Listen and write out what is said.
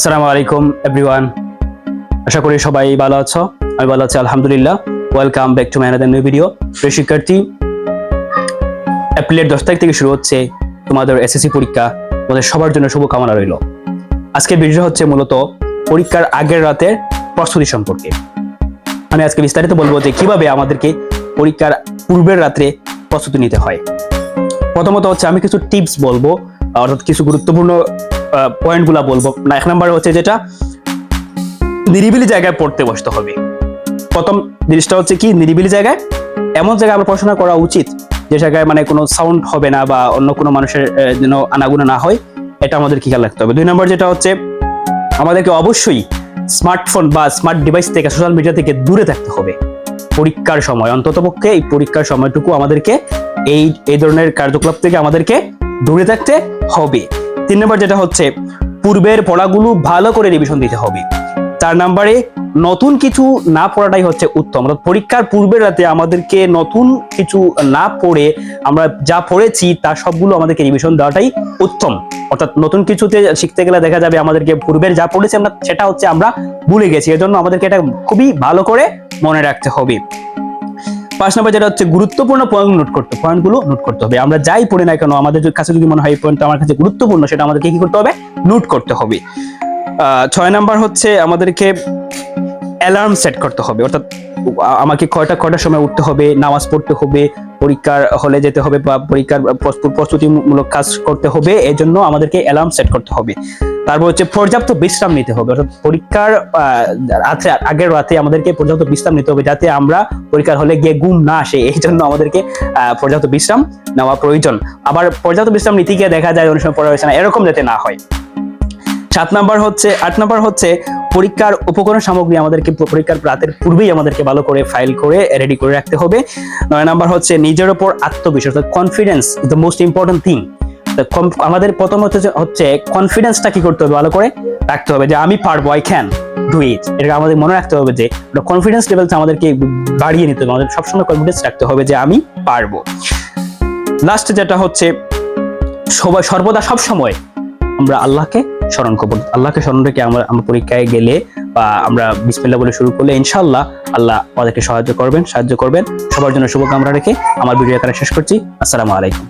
আসসালামু আলাইকুম এভরিওয়ান আশা করি সবাই ভালো আছো। আমি ভালো আছি, আলহামদুলিল্লাহ। Welcome back to my another new video প্রিয় শিক্ষার্থী এপ্রিলের দশ তারিখ থেকে শুরু হচ্ছে তোমাদের এসএসসি পরীক্ষা। তোমাদের সবার জন্য শুভকামনা রইল। আজকের ভিডিও হচ্ছে মূলত পরীক্ষার আগের রাতের প্রস্তুতি সম্পর্কে। আমি আজকে বিস্তারিত বলব যে কীভাবে আমাদেরকে পরীক্ষার পূর্বের রাত্রে প্রস্তুতি নিতে হয়। প্রথমত হচ্ছে আমি কিছু টিপস বলব, অর্থাৎ কিছু গুরুত্বপূর্ণ পয়েন্টগুলো বলব। না, এক নাম্বার হচ্ছে যেটা, নিরিবিলি জায়গায় পড়তে বসতে হবে। প্রথম জিনিসটা হচ্ছে কি, নিরিবিলি জায়গায় এমন জায়গায় আমরা পড়াশোনা করা উচিত, যে জায়গায় মানে কোনো সাউন্ড হবে না বা অন্য কোনো মানুষের যেন আনাগুনা না হয়, এটা আমাদের কি খেয়াল রাখতে হবে। দুই নম্বর যেটা হচ্ছে, আমাদেরকে অবশ্যই স্মার্টফোন বা স্মার্ট ডিভাইস থেকে সোশ্যাল মিডিয়া থেকে দূরে থাকতে হবে। পরীক্ষার সময়, অন্ততপক্ষে এই পরীক্ষার সময়টুকু আমাদেরকে এই এই ধরনের কার্যকলাপ থেকে আমাদেরকে দূরে থাকতে হবে। তিন নম্বর যেটা হচ্ছে, পূর্বের পড়াগুলো ভালো করে রিভিশন দিতে হবে। চার নম্বরে, নতুন কিছু না পড়াটাই হচ্ছে উত্তম। অর্থাৎ পরীক্ষার পূর্বের রাতে আমাদেরকে নতুন কিছু না পড়ে আমরা যা পড়েছি তার সবগুলো আমাদেরকে রিভিশন দেওয়াটাই উত্তম। অর্থাৎ নতুন কিছুতে শিখতে গেলে দেখা যাবে আমাদেরকে পূর্বের যা পড়েছি আমরা, সেটা হচ্ছে আমরা ভুলে গেছি। এজন্য আমাদেরকে এটা খুবই ভালো করে মনে রাখতে হবে। পাঁচ নম্বর যেটা হচ্ছে গুরুত্বপূর্ণ পয়েন্ট নোট করতে পয়েন্টগুলো নোট করতে হবে। আমরা যাই পড়ি না কেন, আমাদের কাছে যদি মনে হয় এই পয়েন্টটা আমার কাছে গুরুত্বপূর্ণ, সেটা আমাদেরকে কি করতে হবে? নোট করতে হবে। ছয় নাম্বার হচ্ছে আমাদেরকে অ্যালার্ম সেট করতে হবে। অর্থাৎ আমাকে কয়টা কয়টার সময় উঠতে হবে, নামাজ পড়তে হবে, পরীক্ষার হলে যেতে হবে বা পরীক্ষার প্রস্তুত- প্রস্তুতিমূলক কাজ করতে হবে এই জন্য আমাদেরকে অ্যালার্ম সেট করতে হবে। তারপর হচ্ছে পর্যাপ্ত বিশ্রাম নিতে হবে। অর্থাৎ পরীক্ষার রাত্রে আগের রাতে আমাদেরকে পর্যাপ্ত বিশ্রাম নিতে হবে যাতে আমরা পরীক্ষার হলে গিয়ে ঘুম না আসে। এই জন্য আমাদেরকে পর্যাপ্ত বিশ্রাম নেওয়া প্রয়োজন। আবার পর্যাপ্ত বিশ্রাম নীতি গিয়ে দেখা যায় সময় পড়া হয়েছে না, এরকম যাতে না হয়। সাত নাম্বার হচ্ছে, আট নাম্বার হচ্ছে পরীক্ষার উপকরণ সামগ্রী আমাদেরকে, পরীক্ষার রাতের পূর্বেই আমাদেরকে ভালো করে ফাইল করে রেডি করে রাখতে হবে। নয় নাম্বার হচ্ছে নিজের ওপর আত্মবিশ্বাস confidence the most important thing আমাদের প্রথম হচ্ছে হচ্ছে কনফিডেন্সটা কি করতে হবে? ভালো করে রাখতে হবে যে আমি পারব আই ক্যান ডু ইট এটা আমাদের মনে রাখতে হবে যে কনফিডেন্স লেভেলটা আমাদেরকে বাড়িয়ে নিতে হবে। আমাদের সবসময় কনফিডেন্স রাখতে হবে যে আমি পারব। লাস্ট যেটা হচ্ছে, সবাই সর্বদা সব সময় আমরা আল্লাহকে স্মরণ করব। আল্লাহকে স্মরণ রেখে আমরা আমরা পরীক্ষায় গেলে বা আমরা বিসমিল্লাহ বলে শুরু করলে ইনশাআল্লাহ আল্লাহ আমাদেরকে সাহায্য করবেন সাহায্য করবেন। সবার জন্য শুভকামনা রেখে আমার ভিডিও এখানে শেষ করছি। আসসালামু আলাইকুম।